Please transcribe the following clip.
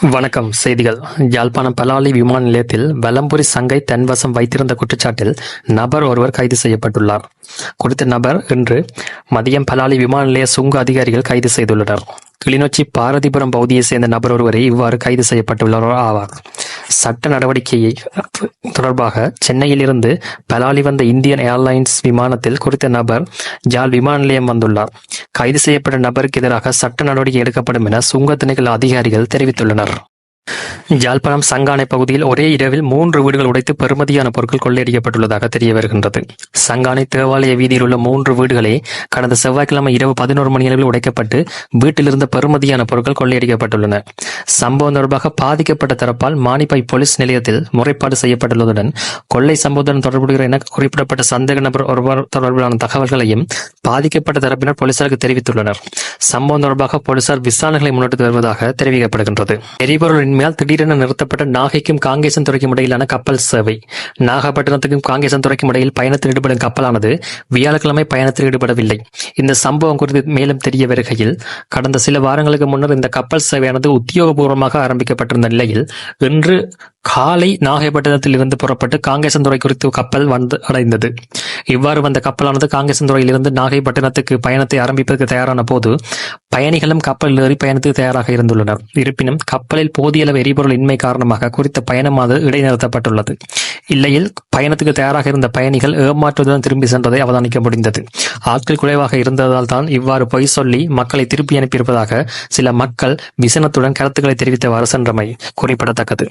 வணக்கம். செய்திகள். யாழ்ப்பாணம் பலாலி விமான நிலையத்தில் வலம்புரி சங்கை தன்வசம் வைத்திருந்த குற்றச்சாட்டில் நபர் ஒருவர் கைது செய்யப்பட்டுள்ளார். குறித்த நபர் இன்று மதியம் பலாலி விமான நிலைய சுங்க அதிகாரிகள் கைது செய்துள்ளனர். கிளிநொச்சி பாரதிபுரம் பகுதியைச் சேர்ந்த நபர் ஒருவரை இவ்வாறு கைது செய்யப்பட்டுள்ளவர் ஆவார். சட்ட நடவடிக்கையை தொடர்பாக சென்னையிலிருந்து பலாலி வந்த இந்தியன் ஏர்லைன்ஸ் விமானத்தில் குறித்த நபர் ஜால் விமான நிலையம் வந்துள்ளார். கைது செய்யப்பட்ட நபருக்கு எதிராக சட்ட நடவடிக்கை எடுக்கப்படும் என சுங்க திணைக்கள அதிகாரிகள் தெரிவித்துள்ளனர். யாழ்ப்பாணம் சங்கானை பகுதியில் ஒரே இரவில் மூன்று வீடுகள் உடைத்து பெருமதியான பொருட்கள் கொள்ளையடிக்கப்பட்டுள்ளதாக தெரிய வருகின்றது சங்கானை தேவாலய வீதியில் உள்ள மூன்று வீடுகளே கடந்த செவ்வாய்க்கிழமை இரவு பதினோரு மணி அளவில் உடைக்கப்பட்டு வீட்டிலிருந்த பெருமதியான பொருட்கள் கொள்ளையடிக்கப்பட்டுள்ளன. சம்பவம் தொடர்பாக பாதிக்கப்பட்ட தரப்பால் மானிப்பாய் போலீஸ் நிலையத்தில் முறைப்பாடு செய்யப்பட்டுள்ளதுடன் கொள்ளை சம்பவத்துடன் தொடர்புடைய என குறிப்பிடப்பட்ட சந்தேக நபர் ஒருவர் தொடர்பிலான தகவல்களையும் பாதிக்கப்பட்ட தரப்பினர் போலீசாருக்கு தெரிவித்துள்ளனர். சம்பவம் தொடர்பாக போலீசார் விசாரணைகளை முன்னெடுத்து வருவதாக தெரிவிக்கப்படுகின்றது. எரிபொருள் திடீர் திடீரென நிறுத்தப்பட்ட நாகைக்கும் காங்கேசன் துறைக்கும் இடையிலான கப்பல் சேவை. நாகப்பட்டினத்துக்கும் காங்கேசன் துறைக்கும் இடையில் பயணத்தில் ஈடுபடும் கப்பலானது வியாழக்கிழமை பயணத்தில் ஈடுபடவில்லை. இந்த சம்பவம் குறித்து மேலும் தெரிய வருகையில் கடந்த சில வாரங்களுக்கு முன்னர் இந்த கப்பல் சேவையானது உத்தியோகபூர்வமாக ஆரம்பிக்கப்பட்டிருந்த நிலையில் இன்று காலை நாகைப்பட்டினத்திலிருந்து புறப்பட்டு காங்கேசன்துறை குறித்து கப்பல் வந்து அடைந்தது. இவ்வாறு வந்த கப்பலானது காங்கேசன்துறையிலிருந்து நாகைப்பட்டினத்துக்கு பயணத்தை ஆரம்பிப்பதற்கு தயாரான போது பயணிகளும் கப்பலில் ஏறி பயணத்துக்கு தயாராக இருந்துள்ளனர். இருப்பினும் கப்பலில் போதிய அளவு எரிபொருள் இன்மை காரணமாக குறித்த பயணமானது இடைநிறுத்தப்பட்டுள்ளது. இல்லையில் பயணத்துக்கு தயாராக இருந்த பயணிகள் ஏமாற்றுவதுடன் திரும்பி சென்றதை அவதானிக்க முடிந்தது. ஆட்கள் குறைவாக இருந்ததால் தான் இவ்வாறு பொய் சொல்லி மக்களை திருப்பி அனுப்பியிருப்பதாக சில மக்கள் விசனத்துடன் கருத்துக்களை தெரிவித்தவாறு சென்றமை குறிப்பிடத்தக்கது.